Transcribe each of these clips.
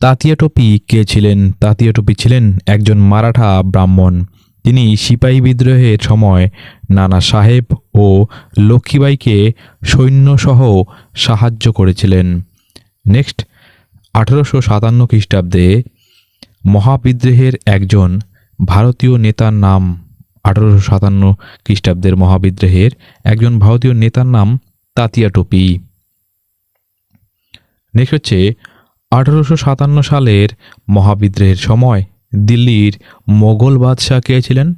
তাতিয়া টোপি কে ছিলেন? তাতিয়া টোপি ছিলেন একজন মারাঠা ব্রাহ্মণ। তিনি সিপাহী বিদ্রোহের সময় নানা সাহেব ও লক্ষ্মীবাইকে সৈন্যসহ সাহায্য করেছিলেন। নেক্সট, আঠারোশো সাতান্ন খ্রিস্টাব্দে মহাবিদ্রোহের একজন ভারতীয় নেতার নাম, আঠারোশো সাতান্ন খ্রিস্টাব্দের মহাবিদ্রোহের একজন ভারতীয় নেতার নাম তাতিয়া টোপি। নেক্সট হচ্ছে আঠারোশো সাতান্ন সালের মহাবিদ্রোহের সময় দিল্লির মোগল বাদশাহ কে ছিলেন?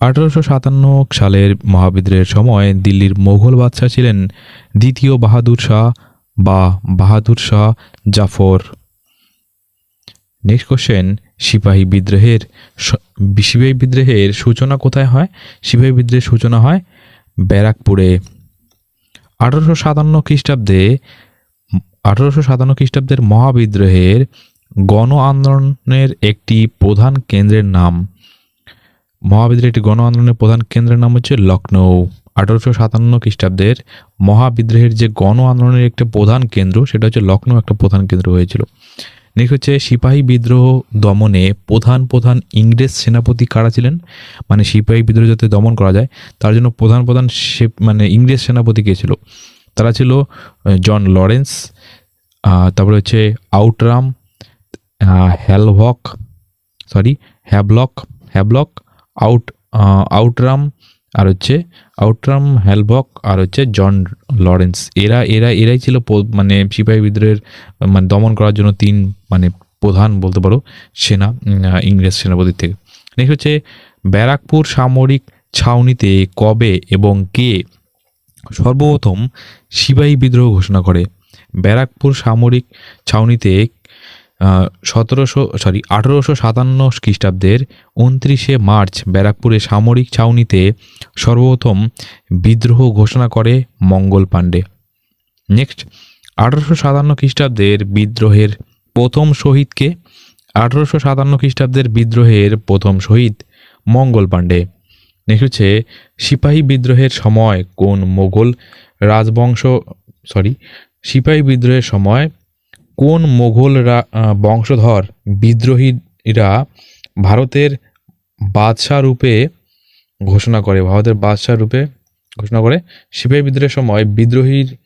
আঠারোশো সাতান্ন সালের মহাবিদ্রোহের সময় দিল্লির মোগল বাদশাহ ছিলেন দ্বিতীয় বাহাদুর শাহ বা বাহাদুর শাহ জাফর। নেক্সট কোশ্চেন সিপাহী বিদ্রোহের সিপাহী বিদ্রোহের সূচনা কোথায় হয়? সিপাহী বিদ্রোহের সূচনা হয় ব্যারাকপুরে। আঠারোশো সাতান্ন খ্রিস্টাব্দে আঠারোশো সাতান্ন খ্রিস্টাব্দের মহাবিদ্রোহের গণ আন্দোলনের একটি প্রধান কেন্দ্রের নাম। মহাবিদ্রোহের একটি গণ আন্দোলনের প্রধান কেন্দ্রের নাম হচ্ছে লখনৌ আঠারোশো সাতান্ন খ্রিস্টাব্দের মহাবিদ্রোহের যে গণ আন্দোলনের একটা প্রধান কেন্দ্র, সেটা হচ্ছে লখনৌ একটা প্রধান কেন্দ্র হয়েছিল। নেক্সট হচ্ছে, সিপাহী বিদ্রোহ দমনে প্রধান প্রধান ইংরেজ সেনাপতি কারা ছিলেন? মানে সিপাহী বিদ্রোহ যাতে দমন করা যায়, তার জন্য প্রধান প্রধান মানে ইংরেজ সেনাপতি কে ছিল? তারা ছিল জন লরেন্স তারপরে হচ্ছে Outram Havelock sorry Havelock Havelock out Outram আর হচ্ছে আউটরাম হ্যালভক আর হচ্ছে জন লরেন্স এরা এরা, এরাই ছিল মানে সিপাহী বিদ্রোহের মানে দমন করার জন্য তিন মানে প্রধান বলতে পারো, সেনা ইংরেজ সেনাপতির থেকে। নেক্সট হচ্ছে ব্যারাকপুর সামরিক ছাউনিতে কবে এবং কে সর্বপ্রথম সিপাহী বিদ্রোহ ঘোষণা করে? ব্যারাকপুর সামরিক ছাউনিতে সতেরোশো সরি আঠেরোশো সাতান্ন খ্রিস্টাব্দের উনত্রিশে মার্চ ব্যারাকপুরে সামরিক ছাউনিতে সর্বপ্রথম বিদ্রোহ ঘোষণা করে মঙ্গল পাণ্ডে। নেক্সট আঠেরোশো সাতান্ন খ্রিস্টাব্দের বিদ্রোহের প্রথম শহীদকে, আঠেরোশো সাতান্ন খ্রিস্টাব্দের বিদ্রোহের প্রথম শহীদ মঙ্গল পাণ্ডে। নেক্সট হচ্ছে, সিপাহী বিদ্রোহের সময় কোন মোগল রাজবংশ সরি সিপাহী বিদ্রোহের সময় কোন মোগল রা- আহ, বংশধর বিদ্রোহীরা ভারতের বাদশাহ রূপে ঘোষণা করে ভারতের বাদশাহ রূপে ঘোষণা করে? সিপাহী বিদ্রোহের সময় বিদ্রোহীর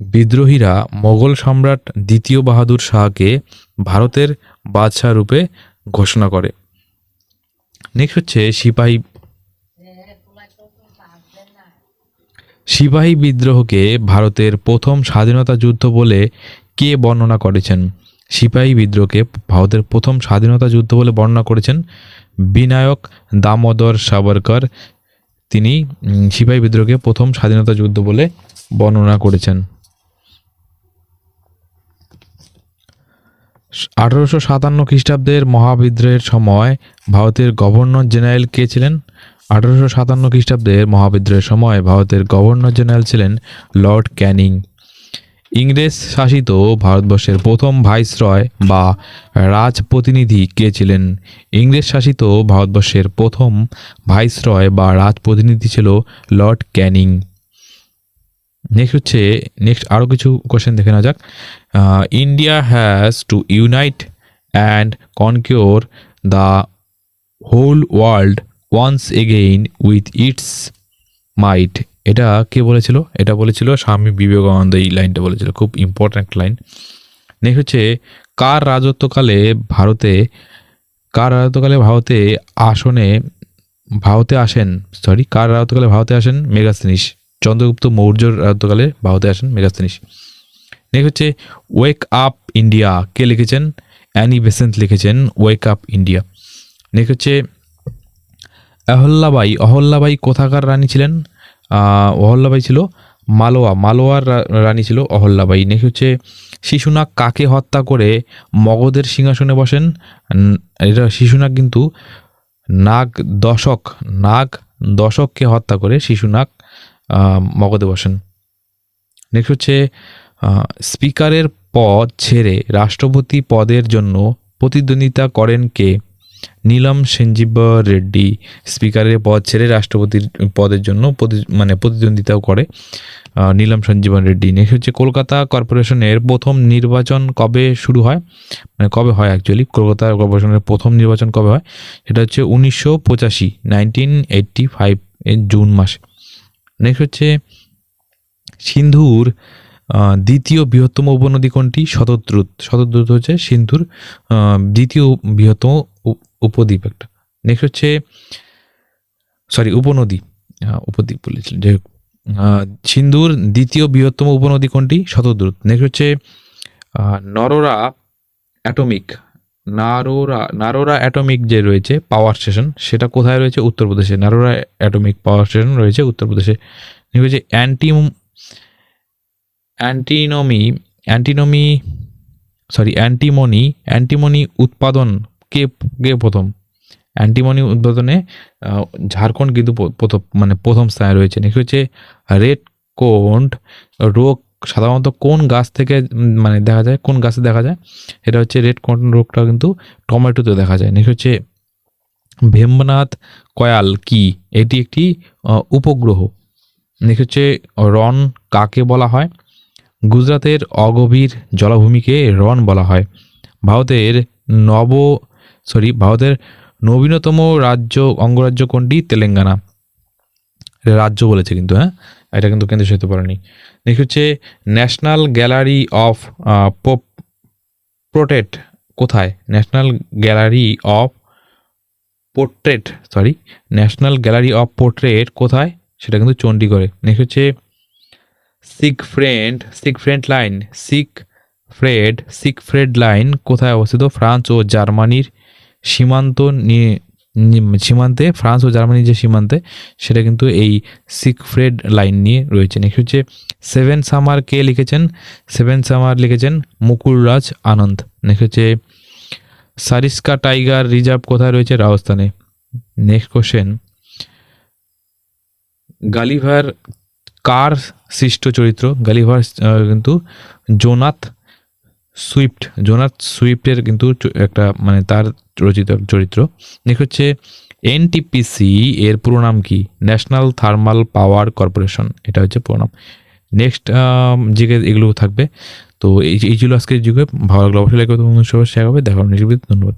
বিদ্রোহীরা মোগল সম্রাট দ্বিতীয় বাহাদুর শাহকে ভারতের বাদশাহ রূপে ঘোষণা করে। নেক্সট হচ্ছে সিপাহী সিপাহী বিদ্রোহকে ভারতের প্রথম স্বাধীনতা যুদ্ধ বলে কে বর্ণনা করেছেন? সিপাহী বিদ্রোহকে ভারতের প্রথম স্বাধীনতা যুদ্ধ বলে বর্ণনা করেছেন বিনায়ক দামোদর সাবরকর। তিনি সিপাহী বিদ্রোহকে প্রথম স্বাধীনতা যুদ্ধ বলে বর্ণনা করেছেন। আঠারোশো সাতান্ন খ্রিস্টাব্দের মহাবিদ্রোহের সময় ভারতের গভর্নর জেনারেল কে ছিলেন? আঠারোশো সাতান্ন খ্রিস্টাব্দের মহাবিদ্রোহের সময় ভারতের গভর্নর জেনারেল ছিলেন লর্ড ক্যানিং। ইংরেজ শাসিত ভারতবর্ষের প্রথম ভাইসরয় বা রাজপ্রতিনিধি কে ছিলেন? ইংরেজ শাসিত ভারতবর্ষের প্রথম ভাইসরয় বা রাজপ্রতিনিধি ছিল লর্ড ক্যানিং। নেক্সট হচ্ছে, নেক্সট আরও কিছু কোশ্চেন দেখে নেওয়া যাক। India has to unite and conquer the whole world once again with its might এটা কে বলেছিল? এটা বলেছিল স্বামী বিবেকানন্দ, এই লাইনটা বলেছিল, খুব ইম্পর্ট্যান্ট লাইন নেক্সট হচ্ছে, কার রাজত্বকালে ভারতে, কার রাজত্বকালে ভারতে আসনে, ভারতে আসেন সরি কার রাজত্বকালে ভারতে আসেন? মেগাস্তিনিস চন্দ্রগুপ্ত মৌর্যর রাজত্বকালে ভারতে আসেন মেগাস্তিনিস নেক্সট হচ্ছে ওয়েক আপ ইন্ডিয়া কে লিখেছেন? অ্যানি বেসেন্ট লিখেছেন ওয়েক আপ ইন্ডিয়া নেক্সট হচ্ছে অহল্যাবাই অহল্যাবাই কোথাকার রানী ছিলেন? অহল্যাবাই ছিল মালোয়া, মালোয়ার রানী ছিল অহল্যাবাই। নেক্সট হচ্ছে, শিশুনাগ কাকে হত্যা করে মগধের সিংহাসনে বসেন? এটা শিশুনাগ কিন্তু নাগ দশক, নাগ দশককে হত্যা করে শিশুনাগ মগধে বসেন। নেক্সট হচ্ছে স্পিকারের পদ ছেড়ে রাষ্ট্রপতি পদের জন্য প্রতিদ্বন্দ্বিতা করেন কে? নীলম সঞ্জীব রেড্ডি, স্পিকারের পদ ছেড়ে রাষ্ট্রপতির পদের জন্য মানে প্রতিদ্বন্দ্বিতাও করে। নীলম সঞ্জীবন রেড্ডি। নেক্সট হচ্ছে কলকাতা কর্পোরেশনের প্রথম নির্বাচন কবে শুরু হয়? মানে কবে হয় অ্যাকচুয়ালি কলকাতা কর্পোরেশনের প্রথম নির্বাচন কবে হয়? সেটা হচ্ছে উনিশশো পঁচাশি নাইনটিন ফাইভ এর জুন মাসে। নেক্সট হচ্ছে সিন্ধুর দ্বিতীয় বৃহত্তম উপনদী কোনটি? শতদ্রুত। শতদ্রুত হচ্ছে সিন্ধুর দ্বিতীয় বৃহত্তম উপদ্বীপ একটা। নেক্সট হচ্ছে সরি উপনদী। উপদ্বীপ বলেছিলেন। যাই হোক সিন্ধুর দ্বিতীয় বৃহত্তম উপনদী কোনটি? শতদ্রুত। নেক্সট হচ্ছে নরোরা অ্যাটমিক। নারোরা নারোরা অ্যাটমিক যে রয়েছে, পাওয়ার স্টেশন, সেটা কোথায় রয়েছে? উত্তরপ্রদেশে। নারোরা অ্যাটমিক পাওয়ার স্টেশন রয়েছে উত্তরপ্রদেশে। নেক্সট হচ্ছে anti antinomy antinomy sorry antimony antimony উৎপাদন কে কে প্রথম? অ্যান্টিমনি উদ্বোধনে ঝাড়খণ্ড কিন্তু প্রথম মানে প্রথম স্থানে রয়েছে নেক্সট হচ্ছে রেড কোন্ট রোগ সাধারণত কোন গাছ থেকে মানে দেখা যায়, কোন গাছে দেখা যায়? এটা হচ্ছে রেড কোন্ট রোগটা কিন্তু টমেটোতে দেখা যায়। নেক্সট হচ্ছে ভেম্বনাথ কয়াল কি? এটি একটি উপগ্রহ। নেক্সট হচ্ছে রন কাকে বলা হয়? গুজরাতের অগভীর জলাভূমিকে রন বলা হয়। ভারতের নব সরি, ভারতের নবীনতম রাজ্য, অঙ্গরাজ্য কোনটি? তেলেঙ্গানা। রাজ্য বলেছে কিন্তু হ্যাঁ? এটা কিন্তু কেন্দ্র হতে পারেনি নেক্সট হচ্ছে national gallery of pope portrait কোথায়? National gallery of portrait sorry national gallery of portrait কোথায়? সেটা কিন্তু চণ্ডীগড়ে। নেক্সট হচ্ছে Siegfried Siegfried line Siegfried Siegfried line কোথায় অবস্থিত? ফ্রান্স ও জার্মানির সীমান্ত নিয়ে সীমান্তে, ফ্রান্স ও জার্মানির যে সীমান্তে, সেটা কিন্তু এই সিক ফ্রেড লাইন নিয়ে রয়েছে। নেক্সট হচ্ছে সেভেন সামার কে লিখেছেন? সেভেন সামার লিখেছেন মুকুলরাজ আনন্দ। নেক্সট হচ্ছে সারিস্কা টাইগার রিজার্ভ কোথায় রয়েছে? রাজস্থানে। Next question. গালিভার কার সৃষ্ট চরিত্র? গালিভার কিন্তু জোনাথ সুইফট, জোনাথ সুইফটের কিন্তু একটা মানে তার রচিত চরিত্র। নেক্সট হচ্ছে এনটিপিসি এর পুরো নাম কি? ন্যাশনাল থার্মাল পাওয়ার কর্পোরেশন এটা হচ্ছে পুরো নাম। নেক্সট জিকে এগুলো থাকবে। তো এই এই আজকের যুগে। ভালো লাগল অবশ্যই লাগবে তো করতে শেয়ার হবে। দেখা হবে ধন্যবাদ।